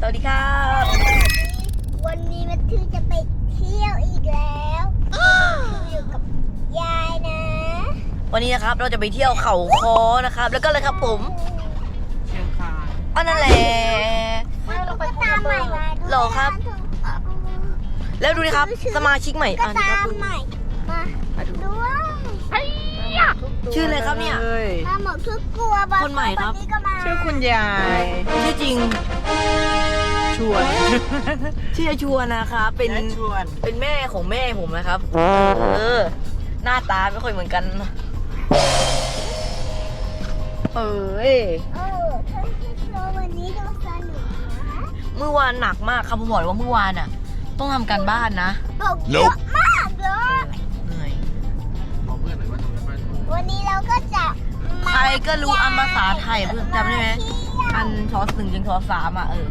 สวัสดีครับ วันนี้แมทธิวจะไปเที่ยวอีกแล้วอยู่กับยายนะวันนี้นะครับเราจะไปเที่ยวเขาคอนะครับ แล้วก็เลยครับผมเชียงคานอันนั่นแหละตุ๊กตาใหม่มาด้วยหรอครับ แล้วดูนะครับ สมาชิกใหม่ตุ๊กอ่านตาครับดูใหม่มาอะดูด้วย ชื่ออะไรครับเนี่ยอ้ยมาหมดทุกกลัวบอลคนใหม่ครับนนี้ก็มาชื่อคุณยาย ชื่อจริง ชวนชื่อชวนนะครับเป็นยายชวนเป็นแม่ของแม่ผมนะครับ เออ หน้าตาไม่ค่อยเหมือนกัน เอ้ย เออเธอโชว์วันนี้ดูสนุกนะเมื่อวานหนักมากครับผมบอกเลยว่าเมื่อวานอะ ต้องทำการบ้านนะบอกเยอะมาก ก็รู้อันภาษาไทยเพื่อนจำได้ไหมเที่ยวอันชอสหนึ่งถึงชอสามอะเออ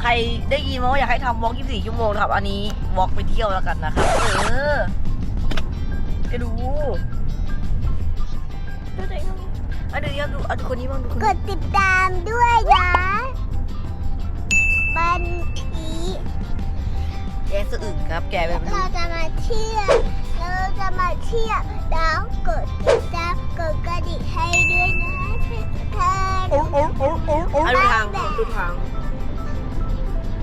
ใครได้ยินมาว่าอยากให้ทำวอล์ก24ชั่วโมงนะครับ อันนี้วอล์กไปเที่ยวแล้วกันนะครับเออก็ดูดูใจดูอะเดี๋ยวดูอะดูคนนี้บ้างดูคนกนี้ดติดตามด้วยนะบันทีแกสะอึกครับแกแบบดูเราจะมาเที่ยวเราจะมาเที่ยวแล้วกดติดตาม กดกระดิ่งให้ด้วยนะเธออะดูทางดูทาง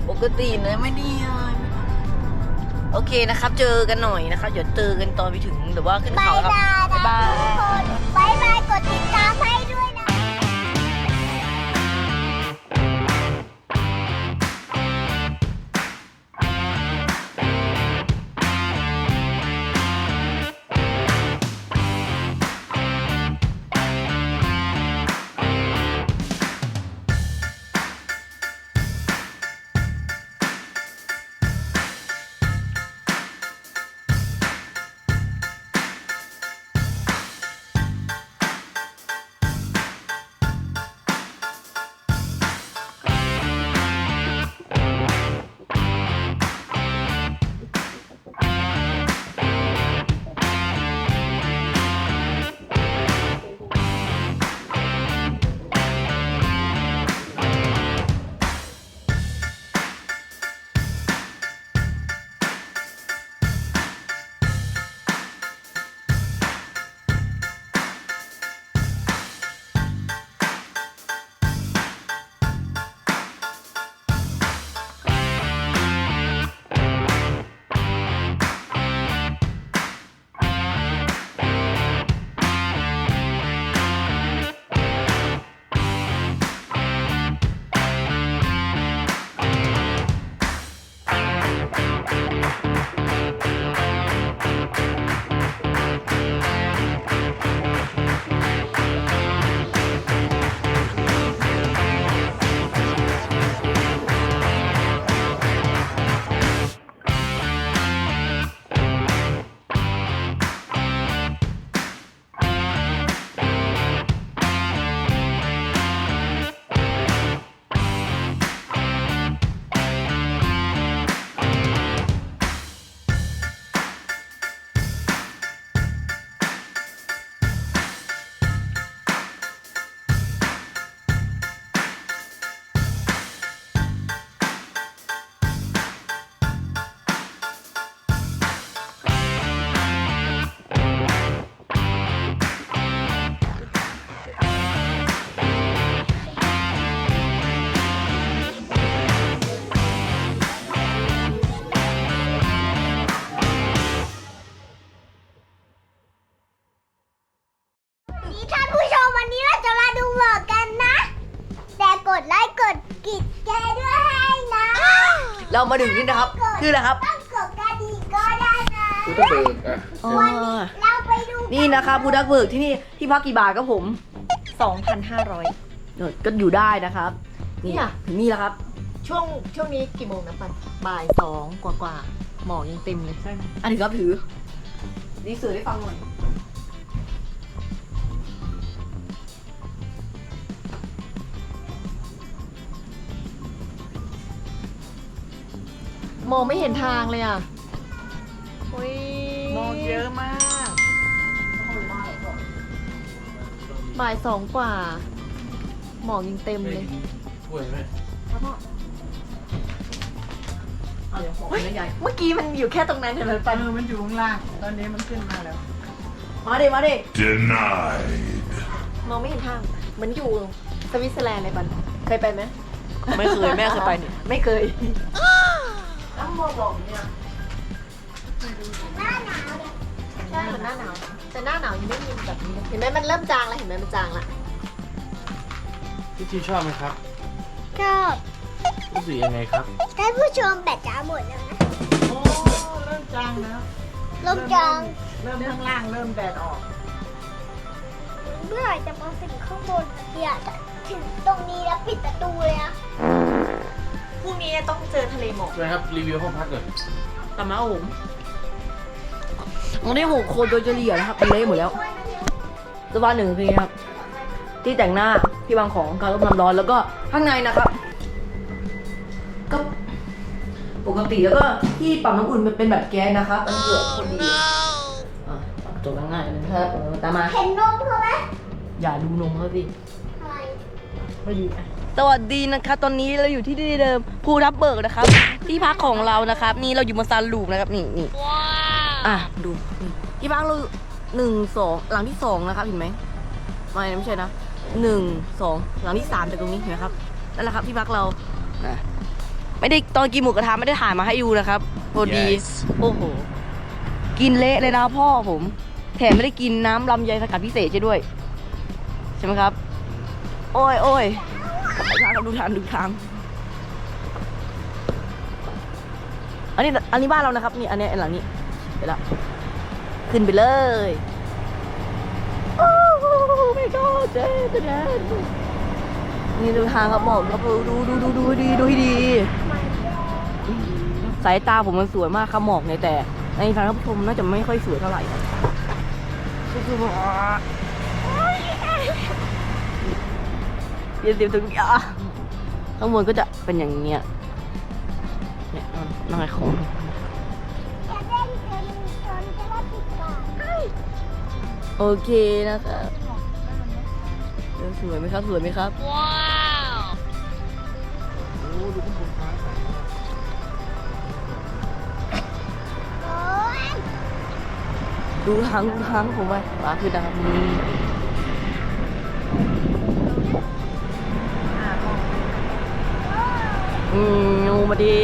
ปกติเลยไม่ดีเลยโอเคนะครับ เจอกันหน่อยนะครับเดี๋ยวเจอกันตอนไปถึงหรือว่าขึ้นบาเขายครับบายบ๊ายบายนะทุกคนบายบายกดติด กดไลค์กดกิจแกด้วยให้นะเรามาถึงนี่นะครับคืออะไรครับต้องกดกระดิ่งก็ได้นะกูต้องเบิกอะอ๋อเราไปดูนี่นะครับบูดักเบิร์กที่นี่ที่พักกี่บาทครับผม2,500 เออก็อยู่ได้นะครับนี่เนี่ย ถึงนี่แล้วครับ ช่วงช่วงนี้กี่โมงนะปันบ่ายสองกว่ากว่าๆหมอกยังเต็มเลยอันนี้ครับถือดีสื่อให้ฟังหน่อย มองไม่เห็นทางเลยอะโอ้ยมองเยอะมากบ่ายสองกว่า หมอกยังเต็มเลยช่วยไหมเอาหมอกใหญ่เมื่อกี้มันอยู่แค่ตรงนั้นใช่ไหมปันเออมันอยู่ข้างล่าง ตอนนี้มันขึ้นมาแล้ว มาดิมาดิ Denied. มองไม่เห็นทางเหมือนอยู่สวิตเซอร์แลนด์เลยปันเคยไปไหมไม่เคยแม่เคยไปนี่ ไม่เคย ต้องบอกบอกเนี่ยหน้าหนาวเนี่ยใช่เหมือนหน้าหนาวแต่หน้าหนาวยังไม่มีแบบนี้เห็นไหมมันเริ่มจางแล้วเห็นไหมมันจางละพี่ชีชอบไหมครับชอบรู้สึกยังไงครับท่านผู้ชมแบตจะหมดแล้วนะโอ้เริ่มจางแล้วลมจางเริ่มข้างล่างเริ่มแดดออก เมื่อไหร่จะมาถึงข้างบนอยากจะถึงตรงนี้แล้วปิดประตูเลยอะ พรุ่งนี้ต้องเจอทะเลหมอกช่วยครับรีวิวห้องพักหน่อยตามมาผมวันนี้หกคนโดยเฉลี่ยนะครับเป็นเละหมดแล้วตัวบ้านหนึ่งคือครับ ที่แต่งหน้าที่วางของการต้มน้ำร้อนแล้วก็ข้างในนะครับก็ปกติแล้วก็ที่ปั๊มน้ำอุ่นมันเป็นแบบแก๊สนะครับมันเกิดคนดีอะจบง่ายๆเลยนะครับเออตามมาเห็นนมเขาไหมอย่าดูนมเขาสิอะไรไม่ดี สวัสดีนะคะตอนนี้เราอยู่ที่ที่เดิมภูทับเบิกนะครับ ที่พักของเรานะครับ นี่เราอยู่บนซานลูปนะครับนี่นี่อะดูนี่ที่พักเราหนึ่งสองหลังที่สองนะครับเห็นไหมไม่ไม่ใช่นะหนึ่งสองหลังที่สามจากตรงนี้เห็นไหมครับนั่นแหละครับที่พักเราอะไม่ได้ตอนกินหมูกระทะไม่ได้ถ่ายมาให้ดูนะครับพอดี Yes โอ้โห กินเละเลยนะพ่อผม แถมไม่ได้กินน้ำลำไยสกัดพิเศษใช่ด้วย ใช่ไหมครับ โอ้ยโอ้ยดู ทางครับดูทางดูทาง อันนี้อันนี้บ้านเรานะครับ นี่อันนี้อันหลังนี้ไปละขึ้นไปเลยโอ้โหไม่ก็เจ๊จะแดนนี่ดูทางครับหมอกครับดูดูดูดูดีดูให้ดี สายตาผมมันสวยมากครับหมอกเนี่ยแต่ในทางท่านผู้ชมน่าจะไม่ค่อยสวยเท่าไหร่ครับก็คือ ยวเดี๋ยวถึงอะข้างบนก็จะเป็นอย่างเงี้ยเนี่ยนั่งไอ้ของอยากเล่นโอเคนะครับเดี๋ยวสวยไหมครับ สวยไหมครับโอ้ดูข้างบนฟ้าใสดูทางดูทางผมไปมาคือดำ อืมงูมาดี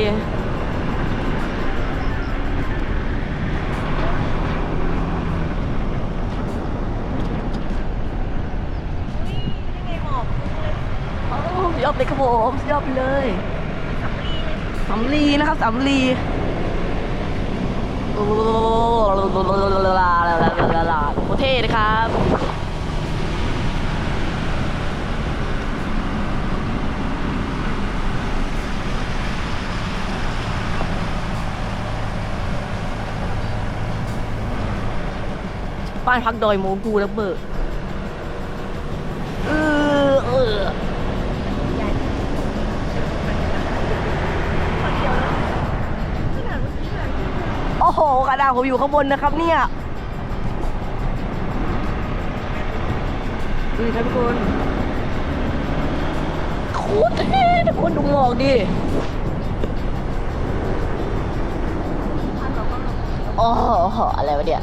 โอ้สุดยอดเลยครับผมยอดไปเลยสำลีนะครับสำลีโอ้โหโคตรเท่เลยครับ บ้านพักดอยโมกูแล้วเบิกเออเออโอ้โหกระดาษผมอยู่ข้างบนนะครับเนี่ยดูดิครับทุกคนโคตรเท่ทุกคนดูหมอกดิโอ้โหอะไรวะเนี่ย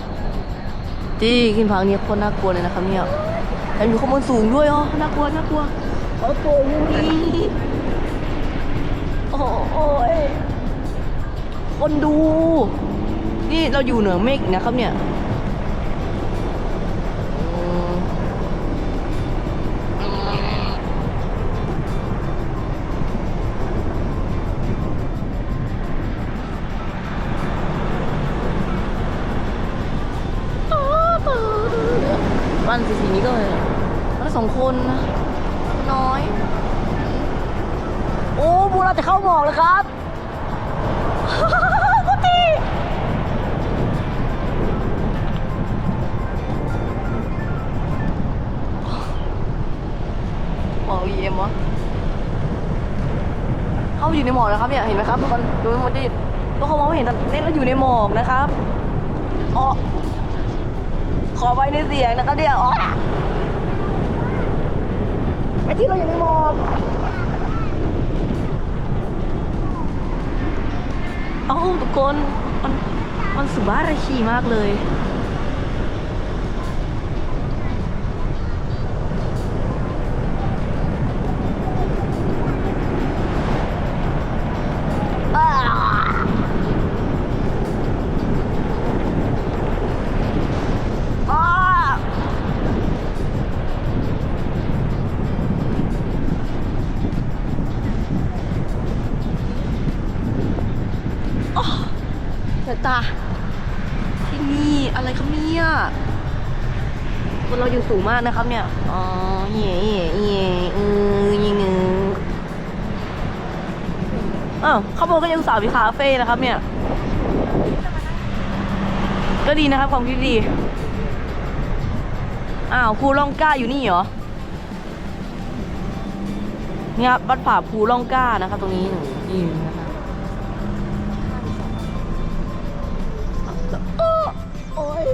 จริงขึ้นพังเนี่ยโคตรน่ากลัวเลยนะครับเนี่ยแถมอยู่ข้างบนสูงด้วยอ๋อน่ากลัวน่ากลัวโอ้โหนี่โอ้โหโอ้ยคนดู นี่เราอยู่เหนือเมฆนะครับเนี่ย บ้านสีสีนี้ก็เลยบ้านสองคนนะน้อย โอ้บูเราจะเข้าหมอกเลยครับกุฏิหมอกเยี่ยมวะเข้าอยู่ในหมอกนะครับเนี่ยเห็นไหมครับทุกคนดูมันดิทุกคนมองไม่เห็นแต่เล่นแล้วอยู่ในหมอกนะครับอ๋อ ขอไว้ในเสียงนะครับเดี๋ยวอไอ้ที่เราอยู่ในหมอกอคน มัน มันสุบาราชีมากเลย สายตาที่นี่อะไรครับเนี่ยคนเราอยู่สูงมากนะครับเนี่ย อ๋อเย่เย่เย่เออยิงเอออ้าวข้างบนก็ยังสาวมีคาเฟ่นะครับเนี่ย ก็ดีนะครับความคิดดี อ้าวภูล่องกล้าอยู่นี่เหรอเนี่ยครับวัดป่าภูล่องกล้านะครับตรงนี้นึ่นนะคะ โอ้ย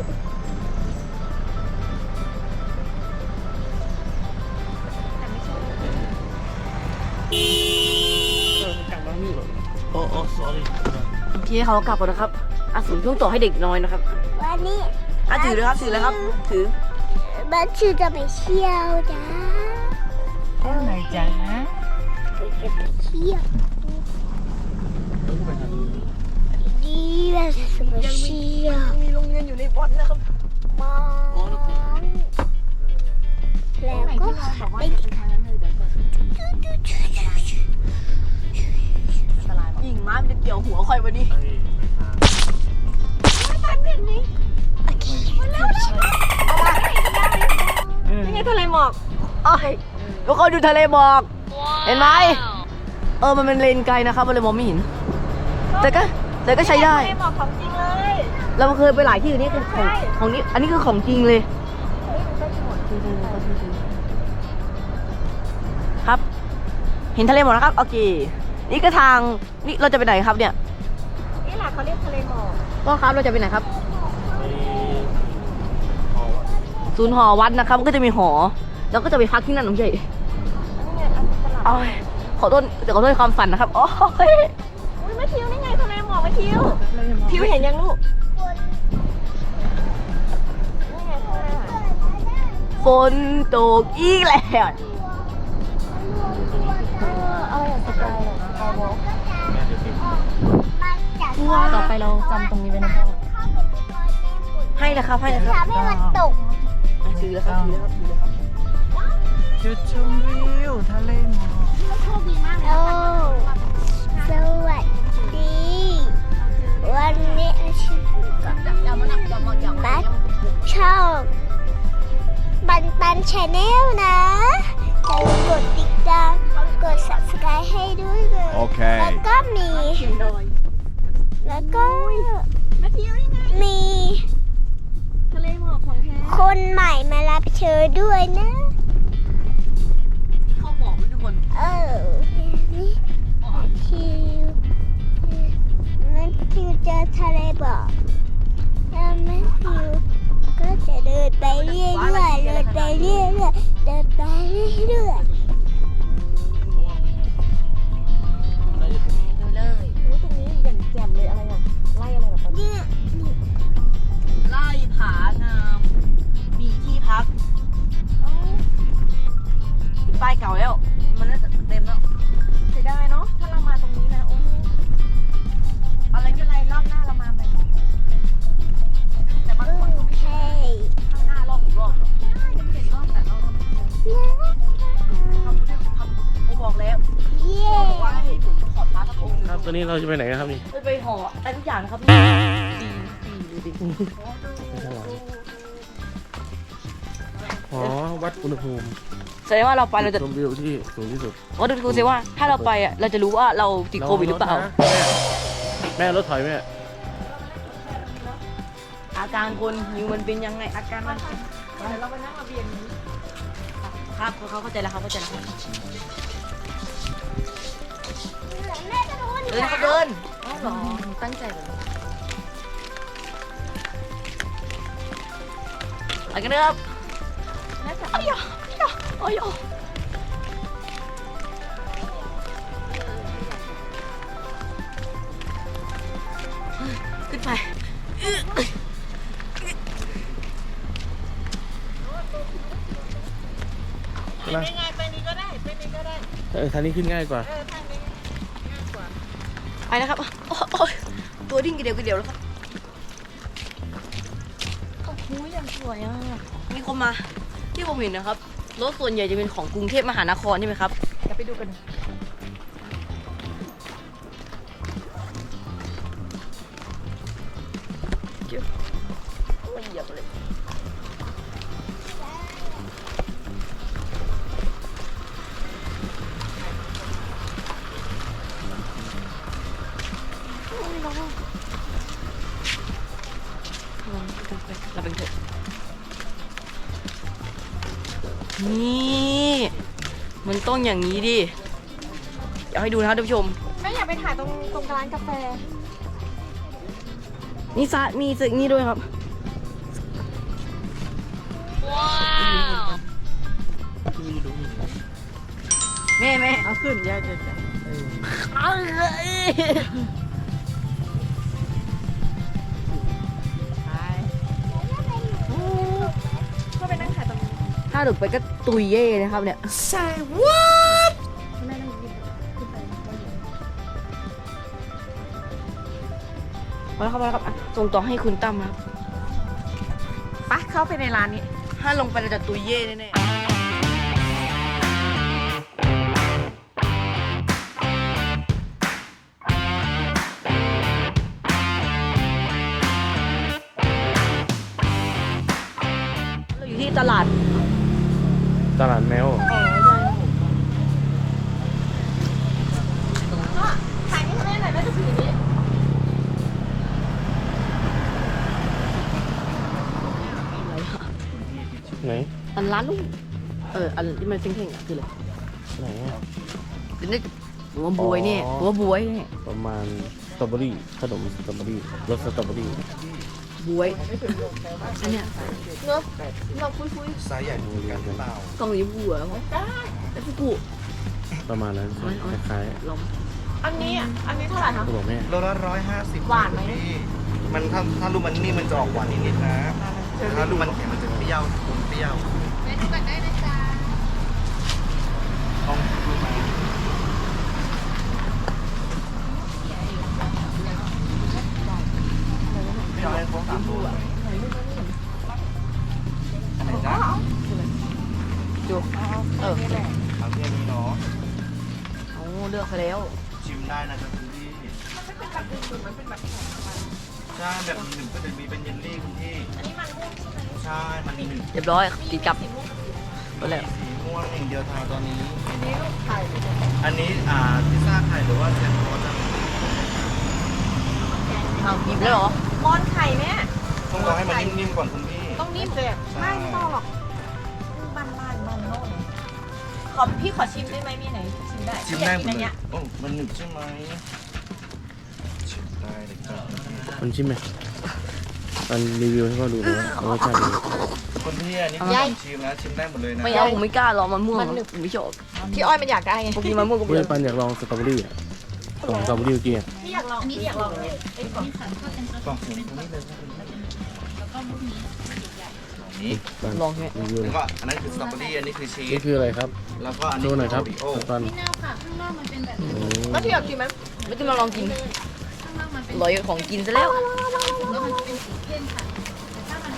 เออกลับมานี่โอ้โอ้ sorry โอเคเขากลับก่อนนะครับอะสูงช่วงต่อให้เด็กน้อยนะครับวันนี้อะถือเลยครับถือเลยครับ ถือบันชื่อจะไปเที่ยวจ้าเที่ยวไหนจ๊ะจะไปเที่ยวดีแบบจะไปเที่ยว มีโรงเรียนอยู่ในวัดนะครับมองแล้วก็ไปยิงม้ามันจะเกี่ยวหัวคอยวันนี้นี่ไงทะเลหมอกอ้อยทุกคนดูทะเลหมอก เห็นไหมเออมันเป็นเลนไกลนะครับมันเลยมองไม่เห็นแต่ก็แต่ก็ใช้ได้ทะเลหมอกของจริงเลย เราเคยไปหลายที่นี่คือของของนี้อันนี้คือของจริงเลยครับ เห็นทะเลหมอกนะครับโอเคนี่ก็ทางนี่เราจะไปไหนครับเนี่ยนี่แหละเขาเรียกทะเลหมอกก็ครับเราจะไปไหนครับศูนย์หอวัดนะครับมันก็จะมีหอ แล้วก็จะไปพักที่นั่นน้องใหญ่นี่ไงอันนี้ตลาดโอ้ยขอโทษแต่ขอโทษความฝันนะครับ โอ้ยอุ้ยแม่ทิวนี่ไงทะเลหมอกแม่ทิวทิวเห็นยังลูก นตกอีกแล้วเอออะไรอย่างสกายเหรอคาวอล์กต่อไปเราจำตรงนี้ไว้นะคะให้เลยครับให้เลยครับทำให้มันตกอะถือแล้วครับถือแล้วครับถือแล้วครับจุดชมวิวทะเลหมอกโอ้สวัสดี วันนี้ชื่อกับบัตช่อง บันปันชาแนลนะอย่าลืมกดติดตามกด subscribe ให้ด้วยเลย Okay. แล้วก็มีแล้วก็แม่ทิวนี่ไงมี ทะเลหมอกของแท้คนใหม่มารับเชิญด้วยนะ เข้าหมอกด้วยทุกคนเออ นี่ทิวมันทิวเจอทะเลบอกแล้วมันทิวก็จะเดินไปเรื่อยๆเดินไปเรื่อยๆเดินไปเรื่อยดูเลยอุ๊ยตรงนี้อย่างแจ่มเลยอะไรอะไล่อะไรแบบๆเนี่ยไล่ผางาม มีที่พักป้ายเก่าแล้ว มันน่าจะเต็มแล้วเสียดายเนาะ ตอนนี้เราจะไปไหนกันครับนี่ไปไปห่ออะไรทุกอย่างนะครับดีดีดีอ๋อวัดอุณหภูมิแสดงว่าเราไปเราจะชมวิวที่สูงที่สุดว่าดูดูสิว่าถ้าเราไปอะเราจะรู้ว่าเราติดโควิดหรือเปล่า แม่รถถอยแม่อาการคนหิวมันเป็นยังไงอาการมันเดี๋ยวเราไปนั่งระเบียงนี้ครับเขาเขาเข้าใจแล้วเขาเข้าใจแล้ว เดินเขเดินอ๋อเหรอตั้งใจเลยไปกันเถอะครับน่าจะอ้ยอ้ยอ้ยขึ้นไปไปนะไงไปนี้ก็ได้ ไปนี้ก็ได้ เออทางนี้ขึ้นง่ายกว่า ไปนะครับโอ้โอ้ยตัวดิ้งกระเดียวกระเดียวแล้วครับโอ้โหอย่างสวยอะมีคนมาที่ผมเห็นนะครับรถส่วนใหญ่จะเป็นของกรุงเทพมหานครใช่ไหมครับเดี๋ยวไปดูกัน องอย่างนี้ดิอยากให้ดูนะครับท่านผู้ชม ไม่อยากไปถ่ายตรงตรงร้านกาแฟ นี่ซะมีสึกนี่ด้วยครับแม่แม่เอาขึ้นแยกแยกเอาเลย ถ้าหลุดไปก็ตุยเย่นะครับเนี่ยใช่ what มาแล้วครับมาแล้วครับอะส่งต่อให้คุณตั้มนะครับ ปะเข้าไปในร้านนี้ ถ้าลงไปเราจะตุยเย่แน่ๆ ตลาดแมวถ่ายนี่ให้หน่อยน่าจะสีนี้ไหนอันร้านลูกเออ อันที่มันเพ่งๆอะคืออะไรไหนอะเดี๋ยวนี่หัวบวยเนี่ยอ๋อหัวบวยเนี่ยประมาณสตรอเบอรี่ขนมสตรอเบอรี่รสสตรอเบอรี่ บวย อันเนี้ยเนอะเราคุยคุยไซส์ใหญ่เหมือนกันเปล่ากล่องยิ้มบัวมั้งแล้วฟุกุประมาณนั้นใช่ไหมเอาไหมคล้ายลองอันนี้อะอันนี้เท่าไหร่คะๆก็บอกแม่โลละร้อยห้าสิบหวานไหมมันถ้าถ้าลูกมันนี่มันจะออกหวานนิดๆนะแต่ถ้าลูกมันแข็งมันจะเปรี้ยวอมเปรี้ยวไปดูกันได้นะจ๊ะ เอาเลือกไปแล้วชิมได้นะจ๊ะคุณพี่ใช่แบบหนึ่งก็จะมีเป็นเยลลี่คุณพี่อันนี้มันม่วงใช่ไหมใช่มันหนึ่งเรียบร้อยกินกลับไปแล้วสีม่วงอย่างเดียวทางตอนนี้ อันนี้ลูกไข่อันนี้อ่าพิซซ่าไข่หรือว่าแซนด์วิชอะเอาหยิบแล้วเหรอมอนไข่แม่ต้องรอให้มันนิ่มๆก่อนคุณพี่ต้องนิ่มเลยไม่ไม่ต้องหรอกบ้านบ้านบ้านโน่นขอพี่ขอชิมได้ไหมมีไหนชิม ได้ชิมได้หมดอยากกินอันเลเนี้ยยโอ้มันหนึบใช่ไหมชิมได้เลยครับมันชิมไหมมันรีวิวให้พ่อดูนะว่ารสชาติเป็นไงคุณพี่อันนี้คือผมชิมนะชิมได้หมดเลยนะไม่เอาผมไม่กล้าลองมันม่วงผมไม่ชอบพี่อ้อยมันอยากได้ไงพวกนี้มันม่วงก็เพื่เบื่ออนปันอยากลองสตรอเบอรี่อะของสตรอเบอรี่เมื่อกี้อะพี่อยากลองพี่อยากลองอันเนี้ยไอ้กล่องกล่องสีนี้เลย นี่ปันลองแค่รีวิวหแล้น่วอยก็อันนั้นคือสตรอเบอรี่อันนี้คือชีนี่สคืออะไรครับแล้วก็อันโชนี้ว์หน่อยครับโอริโอปันแล้วพี่อยากกินไหมไม่ต้องมาลองกินลอยของกินซะแล้ว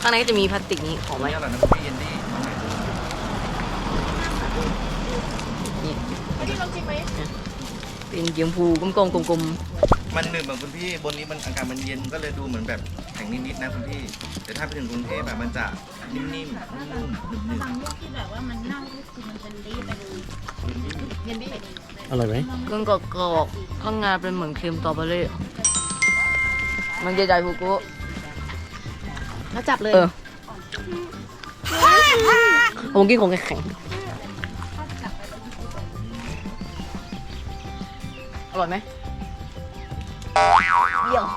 ข้างในก็จะมีพลาสติกนี้ของอันไว้นี้อร่อยนะคุณพี่เยนดี้นี่อันนี้ลองชิมไหมเป็นเกียมพูกลมๆกลม มันหนึบแบบคุณพี่บนนี้มันอากาศมันเย็นก็เลยดูเหมือนแบบแข็งนิดๆนะคุณพี่ แต่ถ้าไปถึงกรุงเทพแบบมันจะนิ่มๆนุ่มๆหนึบบางลูกที่แบบว่ามันเน่าก็คือมันจะเละไปเลยเย็นดิอร่อยไหมๆเครื่องกรอบๆข้างในเป็นเหมือนเค็มสตรอเบอรี่มันใหญ่ๆฟูกุแล้วจับเลยเออผมกินของแข็งๆอร่อยไหม เยี่ยมๆ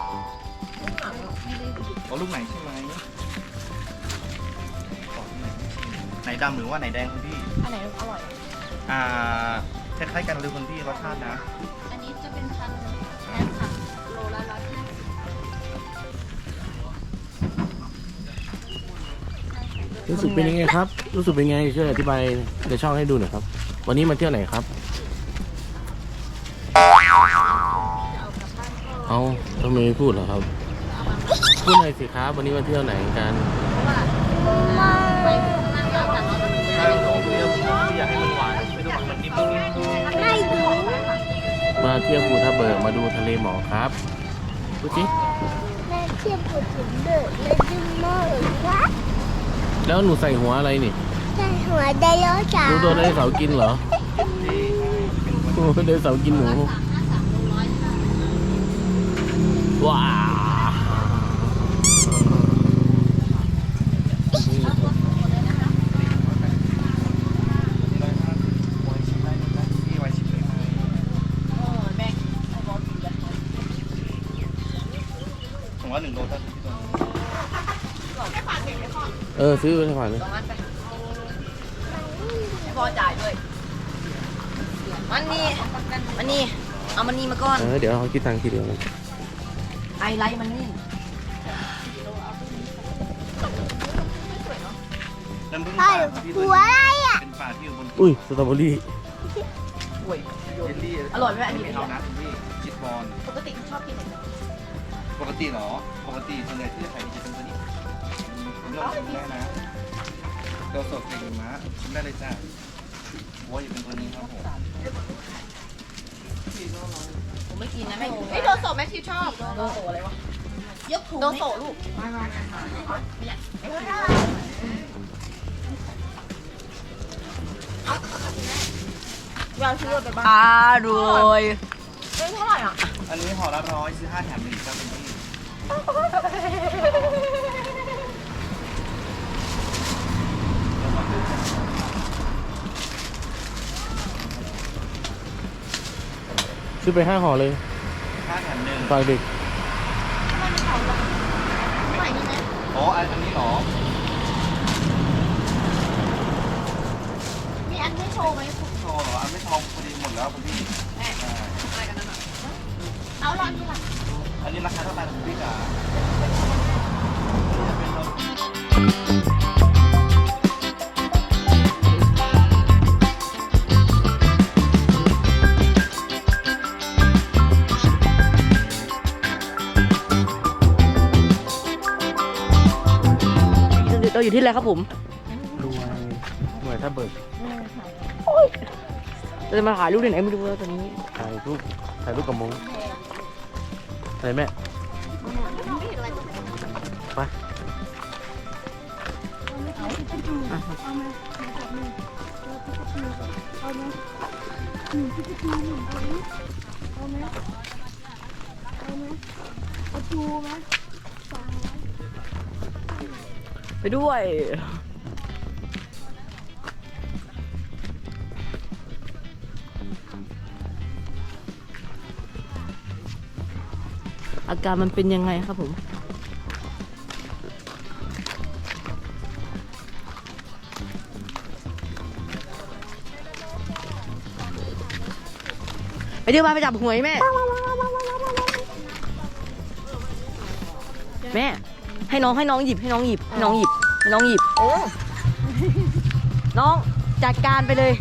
เอาลูกไหนใช่ไหมขอลูกไหนไหนดำหรือว่าไหนแดงคุณพี่ อันไหนอร่อย อ่าคล้ายๆกันเลยคุณพี่รสชาตินะ อันนี้จะเป็นพันแอปค่ะโลละร้อยห้าสิบรู้สึกเป็นยังไงครับ รู้สึกเป็นไงช่วยอธิบายในช่องให้ดูหน่อยครับ วันนี้มาเที่ยวไหนครับ ไมไม่พูดเหรอครับ พูดหน่อยสิครับ วันนี้มาเที่ยวไหนกันถ้าของเปรี้ยวพี่อยากให้มันหวานไม่ต้องหวานมันนิ่มไม่ดูมาเที่ยวภูทับเบิกมาดูทะเลหมอกครับพูดสิแม่เทียบกับถึงเด็กเลยดึงมากเลยว่าแล้วหนูใส่หัวอะไรนี่ใช่หัวไดโนเสาหนูร์โดนไดโนเสาร์กินเหรอโอ้ไดโนเสาร์กินหนู ว้าพี่ไว้ชิมเลยไหมผมว่าหนึ่งโลตั้งที่ตัวนี้เออ ซื้อไปให้ผ่านเลยไม่พอจ่ายด้วยมันนี่มันนี่เอามันนี่มาก่อน เออ เดี๋ยวเขาคิดตังค์ทีเดียว ไฮไลท์มันนี่น้ำผึ้งใช่ป่าครับพี่หัวอะไรอะเป็นป่าที่อยู่บนอุ้ยสตรอเบอรี่โอ้ยเยลลี่อร่อยไหมอันนี้ไม่เอานะคุณพี่ชิปบอลปกติคุณชอบกินไหนปกติเหรอ ปกติส่วนใหญ่ที่จะขายดีจะเป็นตัวนี้ลองชิมได้นะเราสดเก่งมะชิมได้เลยจ้าโอ้ยเป็นตัวนี้ครับผมผ มไม่กินนะไม่ไอ้โดโซะแม็กที่ชอบโดโซอะไรวะยกถุงโดโซะลูกวางชื่อไปบ้างอร่อยเฮ้ยเท่าไหร่อะ อันนี้ห่อละร้อยซื้อห้าแถมหนึ่งจ้าคุณพี่ ซื้อไปห้าห่อเลยห้าแถมหนึ่งฝากเด็กอ๋ออันอันนี้เหรอมีอันไม่โชว์ไหมโชว์เหรออันไม่ทองพอดีหมดแล้วคุณพี่ใช่เอาร้อนที่หลังอันนี้ราคาเท่าไหร่คุณพี่จ๋า เราอยู่ที่อะไรครับผมรวยรวยถ้าเบิกเราจะมาถ่ายรูปที่ไหนไม่รู้แล้วตอนนี้ถ่ายรูปถ่ายรูปกับมงอะไรแม่ไปไไปด้วยอาการมันเป็นยังไงครับผม ไปเดี๋ยวมาไปจับหวยแม่ แม่ ให้น้องให้น้องหยิบให้น้องหยิบให้น้องหยิบให้น้องหยิบน้องจัดการไปเลย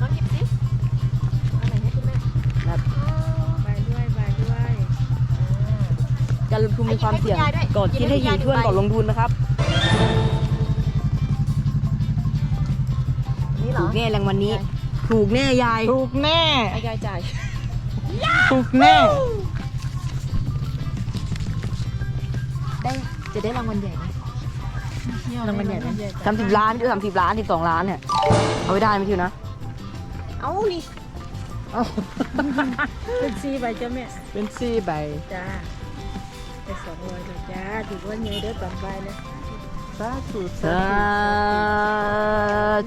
น้องหยิบสิอันไหนให้คุณแม่แบบไปด้วยไปด้วยการลงทุนมีความเสี่ยงก่อนคิดให้ถี่ถ้วนก่อนลงทุนนะครับนี่เหรถูอกแน่แรงวันนี้ ถูกแน่ยาย ถูกแน่ไอ้ยายจ่ายถูกแน่ ได้จะได้รางวัลใหญ่ไหมรางวัลใหญ่ไหมสามสิบล้านหรือสามสิบล้านสิบสองล้านเนี่ย เอาไว้ได้ไหมทิวนะ เอานี่เป็นซีใบจ้าแม่เป็นสี่ใบจ้าไปสองร้อยเลยจ้าถือว่าเงยเด้อตอนใบเลยสาธุสา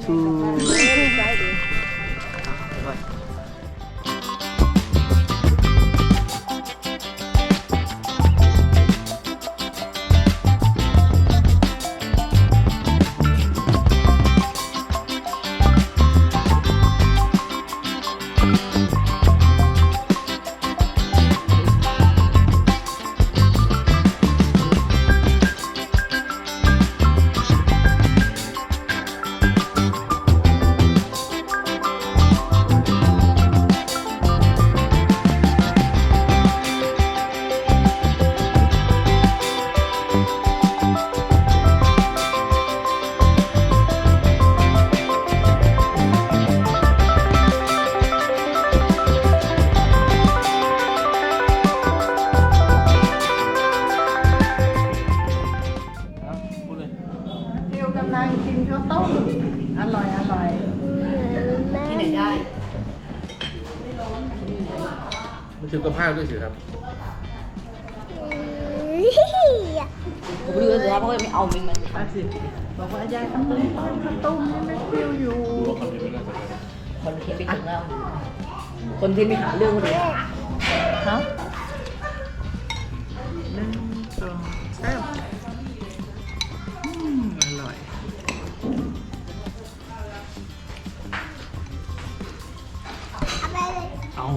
ธุาวด้วยสิครับผมดูเลยนะเพราะว่าไม่เอามินมันมาสิบอกว่ายายทำตุ้มทำตุ้มนี่ไม่ฟิวอยู่คนเทไปถึงแล้ว คนที่ไม่หาเรื่องเดียฮะหนึ่งสองสามอืมอร่อยเอา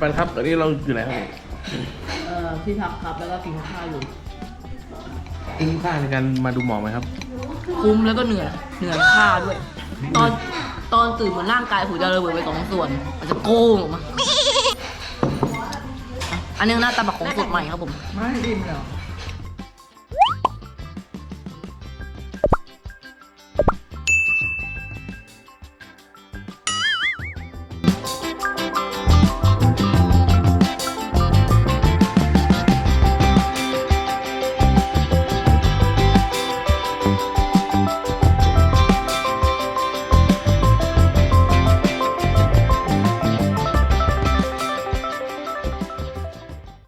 ปันครับตอนนี้เราอยู่ไหนครับเอ่อที่พักครับแล้วก็กินข้าวอยู่ คุ้มค่าในการมาดูหมอไหมครับ คุ้มแล้วก็เหนื่อยเหนื่อยค่าด้วย ตอนตอนตื่นเหมือนร่างกายผมจะระเบิดไปสองส่วนมันจะโก้งออกมาอันนี้หน้าตาบักของสดใหม่ครับผม ไม่อิ่มหรอก